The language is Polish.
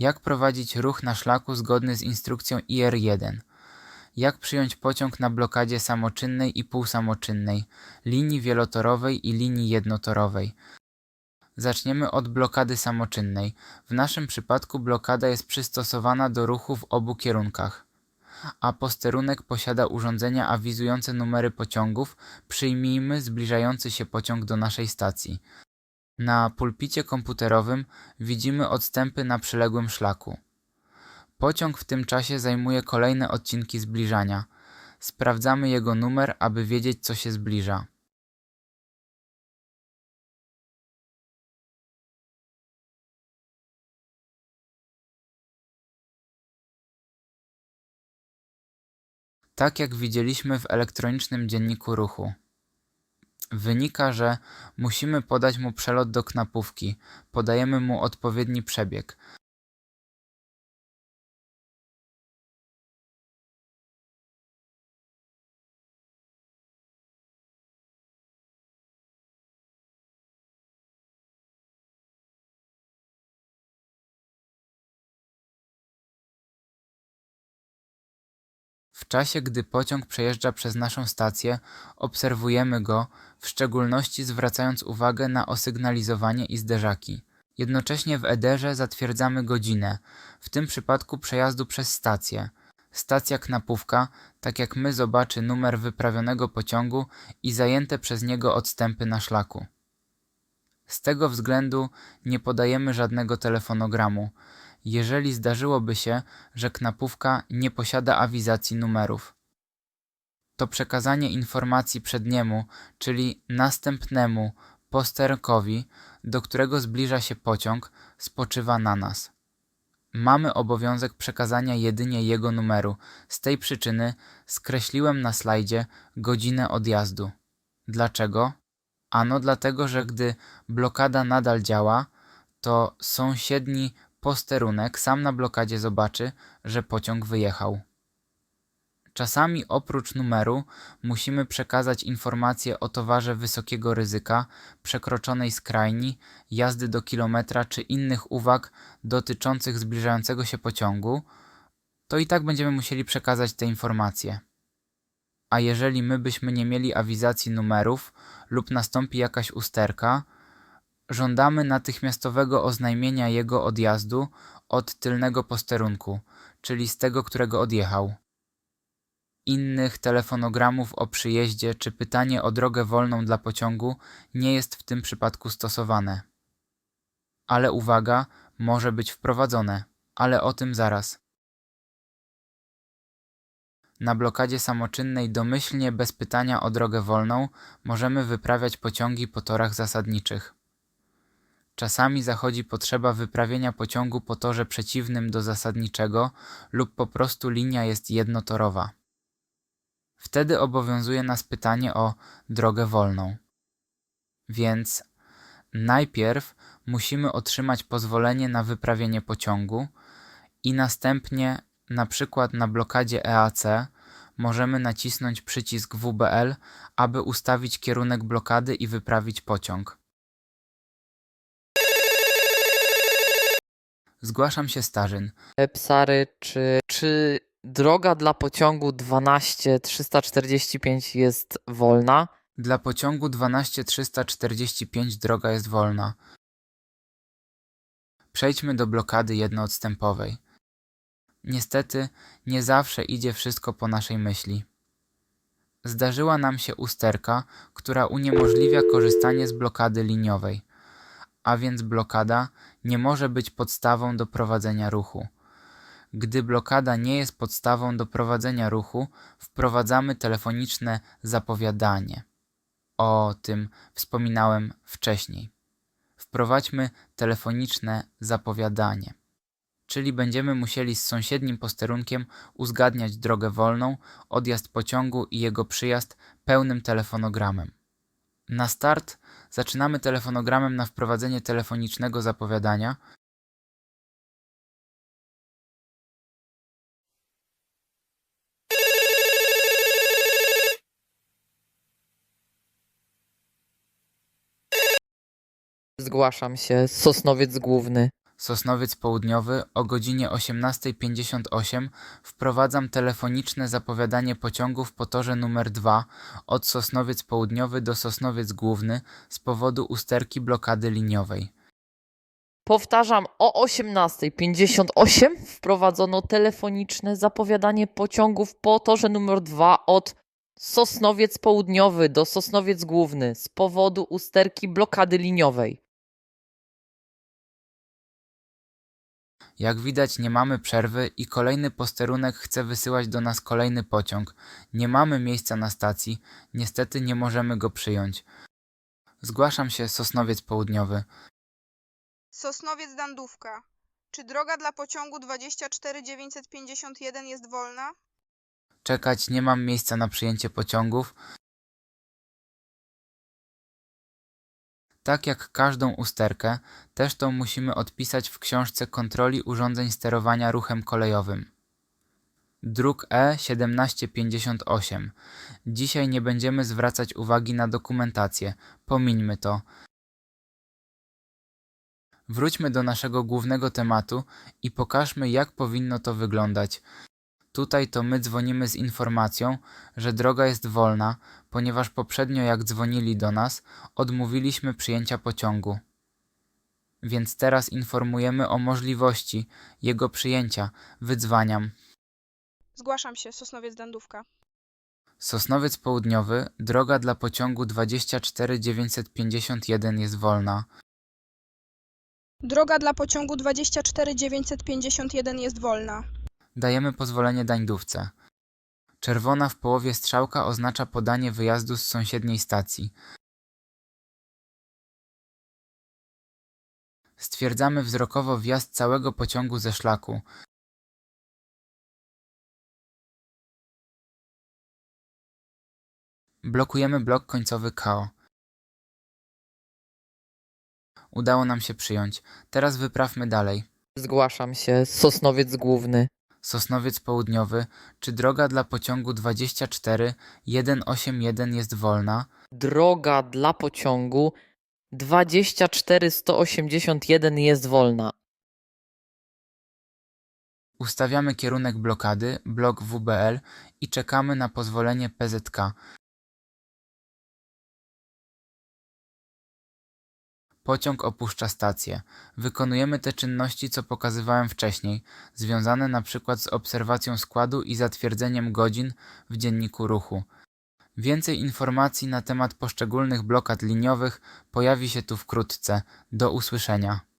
Jak prowadzić ruch na szlaku zgodny z instrukcją IR1? Jak przyjąć pociąg na blokadzie samoczynnej i półsamoczynnej, linii wielotorowej i linii jednotorowej? Zaczniemy od blokady samoczynnej. W naszym przypadku blokada jest przystosowana do ruchu w obu kierunkach, a posterunek posiada urządzenia awizujące numery pociągów. Przyjmijmy zbliżający się pociąg do naszej stacji. Na pulpicie komputerowym widzimy odstępy na przyległym szlaku. Pociąg w tym czasie zajmuje kolejne odcinki zbliżania. Sprawdzamy jego numer, aby wiedzieć, co się zbliża. Tak jak widzieliśmy w elektronicznym dzienniku ruchu. Wynika, że musimy podać mu przelot do knapówki, podajemy mu odpowiedni przebieg. Czasie, gdy pociąg przejeżdża przez naszą stację, obserwujemy go, w szczególności zwracając uwagę na osygnalizowanie i zderzaki. Jednocześnie w Ederze zatwierdzamy godzinę, w tym przypadku przejazdu przez stację. Stacja Knapówka, tak jak my, zobaczy numer wyprawionego pociągu i zajęte przez niego odstępy na szlaku. Z tego względu nie podajemy żadnego telefonogramu, jeżeli zdarzyłoby się, że knapówka nie posiada awizacji numerów. To przekazanie informacji przedniemu, czyli następnemu posterunkowi, do którego zbliża się pociąg, spoczywa na nas. Mamy obowiązek przekazania jedynie jego numeru. Z tej przyczyny skreśliłem na slajdzie godzinę odjazdu. Dlaczego? Ano dlatego, że gdy blokada nadal działa, to sąsiedni posterunek sam na blokadzie zobaczy, że pociąg wyjechał. Czasami oprócz numeru musimy przekazać informacje o towarze wysokiego ryzyka, przekroczonej skrajni, jazdy do kilometra czy innych uwag dotyczących zbliżającego się pociągu, to i tak będziemy musieli przekazać te informacje. A jeżeli my byśmy nie mieli awizacji numerów lub nastąpi jakaś usterka, żądamy natychmiastowego oznajmienia jego odjazdu od tylnego posterunku, czyli z tego, którego odjechał. Innych telefonogramów o przyjeździe czy pytanie o drogę wolną dla pociągu nie jest w tym przypadku stosowane. Ale uwaga, może być wprowadzone, ale o tym zaraz. Na blokadzie samoczynnej domyślnie bez pytania o drogę wolną możemy wyprawiać pociągi po torach zasadniczych. Czasami zachodzi potrzeba wyprawienia pociągu po torze przeciwnym do zasadniczego lub po prostu linia jest jednotorowa. Wtedy obowiązuje nas pytanie o drogę wolną. Więc najpierw musimy otrzymać pozwolenie na wyprawienie pociągu i następnie na przykład na blokadzie EAC możemy nacisnąć przycisk WBL, aby ustawić kierunek blokady i wyprawić pociąg. Zgłaszam się Starzyn. E, Psary, czy, czy droga dla pociągu 12345 jest wolna? Dla pociągu 12345 droga jest wolna. Przejdźmy do blokady jednoodstępowej. Niestety, nie zawsze idzie wszystko po naszej myśli. Zdarzyła nam się usterka, która uniemożliwia korzystanie z blokady liniowej, a więc blokada nie może być podstawą do prowadzenia ruchu. Gdy blokada nie jest podstawą do prowadzenia ruchu, wprowadzamy telefoniczne zapowiadanie. O tym wspominałem wcześniej. Wprowadźmy telefoniczne zapowiadanie. Czyli będziemy musieli z sąsiednim posterunkiem uzgadniać drogę wolną, odjazd pociągu i jego przyjazd pełnym telefonogramem. Na start zaczynamy telefonogramem na wprowadzenie telefonicznego zapowiadania. Zgłaszam się, Sosnowiec Główny. Sosnowiec Południowy o godzinie 18.58 wprowadzam telefoniczne zapowiadanie pociągów po torze numer 2 od Sosnowiec Południowy do Sosnowiec Główny z powodu usterki blokady liniowej. Powtarzam, o 18.58 wprowadzono telefoniczne zapowiadanie pociągów po torze numer 2 od Sosnowiec Południowy do Sosnowiec Główny z powodu usterki blokady liniowej. Jak widać, nie mamy przerwy i kolejny posterunek chce wysyłać do nas kolejny pociąg. Nie mamy miejsca na stacji, niestety nie możemy go przyjąć. Zgłaszam się, Sosnowiec Południowy. Sosnowiec Dandówka. Czy droga dla pociągu 24951 jest wolna? Czekać, nie mam miejsca na przyjęcie pociągów. Tak jak każdą usterkę, też tą musimy odpisać w książce kontroli urządzeń sterowania ruchem kolejowym. Druk E E1758. Dzisiaj nie będziemy zwracać uwagi na dokumentację, pomińmy to. Wróćmy do naszego głównego tematu i pokażmy, jak powinno to wyglądać. Tutaj to my dzwonimy z informacją, że droga jest wolna, ponieważ poprzednio jak dzwonili do nas, odmówiliśmy przyjęcia pociągu. Więc teraz informujemy o możliwości jego przyjęcia. Wydzwaniam. Zgłaszam się, Sosnowiec Dandówka. Sosnowiec Południowy, droga dla pociągu 24951 jest wolna. Droga dla pociągu 24951 jest wolna. Dajemy pozwolenie dańdówce. Czerwona w połowie strzałka oznacza podanie wyjazdu z sąsiedniej stacji. Stwierdzamy wzrokowo wjazd całego pociągu ze szlaku. Blokujemy blok końcowy KO. Udało nam się przyjąć. Teraz wyprawmy dalej. Zgłaszam się, Sosnowiec Główny. Sosnowiec Południowy, czy droga dla pociągu 24 181 jest wolna? Droga dla pociągu 24181 jest wolna. Ustawiamy kierunek blokady, blok WBL i czekamy na pozwolenie PZK. Pociąg opuszcza stację. Wykonujemy te czynności, co pokazywałem wcześniej, związane na przykład z obserwacją składu i zatwierdzeniem godzin w dzienniku ruchu. Więcej informacji na temat poszczególnych blokad liniowych pojawi się tu wkrótce. Do usłyszenia.